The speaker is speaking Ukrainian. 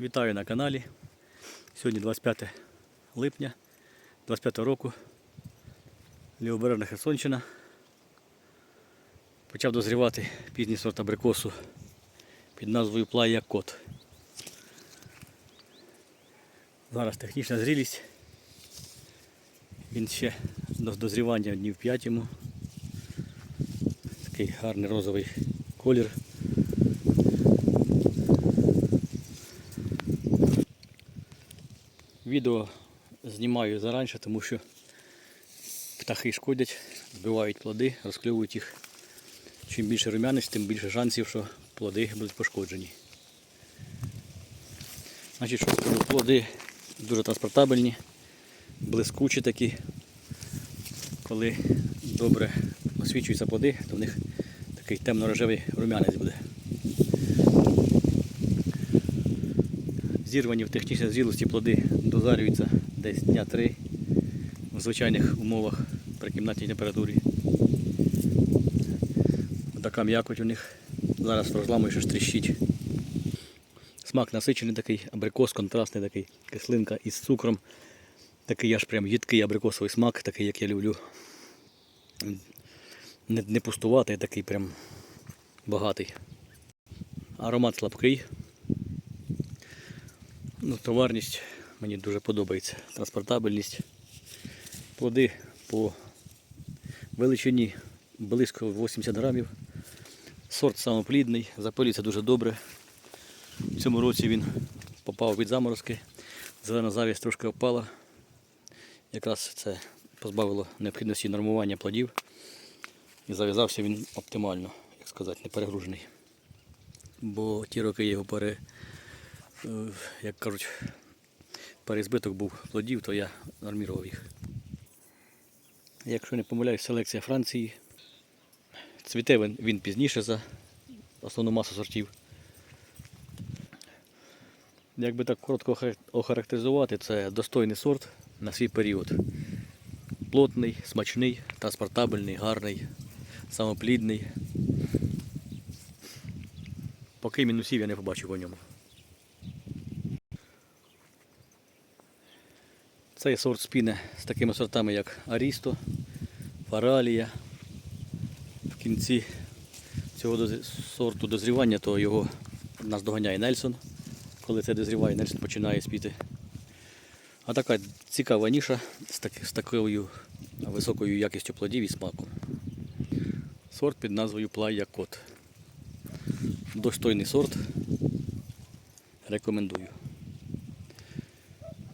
Вітаю на каналі. Сьогодні 25 липня 25 року. Лівобережна Херсонщина. Почав дозрівати пізній сорт абрикосу під назвою Плая Кот. Зараз технічна зрілість. Він ще до дозрівання днів 5 йому. Такий гарний розовий колір. Відео знімаю зараніше, тому що птахи шкодять, збивають плоди, розкльовують їх. Чим більше рум'яниць, тим більше шансів, що плоди будуть пошкоджені. Значить, що скажу, плоди дуже транспортабельні, блискучі такі. Коли добре освічуються плоди, то в них такий темно-рожевий рум'янець буде. Зірвані в технічній зрілості плоди дозарюються десь дня три в звичайних умовах при кімнатній температурі. Така м'якоть у них. Зараз розламую, що ж тріщить. Смак насичений такий, абрикос контрастний такий, кислинка із цукром. Такий аж прям їдкий абрикосовий смак, такий, як я люблю. Не, пустуватий, такий прям багатий. Аромат слабкий. Ну, товарність мені дуже подобається. Транспортабельність. Плоди по величині близько 80 грамів. Сорт самоплідний, запилюється дуже добре. В цьому році він попав від заморозки. Зелена завість трошки опала. Якраз це позбавило необхідності нормування плодів. І зав'язався він оптимально, як сказати, не перегружений. Бо ті роки його пере, як кажуть, перезбиток був плодів, то я нормірував їх. Якщо не помиляюсь, селекція Франції. Цвіте він, він пізніше за основну масу сортів. Якби так коротко охарактеризувати, це достойний сорт на свій період. Плотний, смачний, транспортабельний, гарний, самоплідний. Поки мінусів я не побачив по ньому. Цей сорт спіне з такими сортами, як Арісто, Фаралія. В кінці цього сорту дозрівання, то його наздоганяє Нельсон. Коли це дозріває, Нельсон починає спіти. А така цікава ніша з, так, з такою високою якістю плодів і смаку. Сорт під назвою Плая Кот. Достойний сорт. Рекомендую.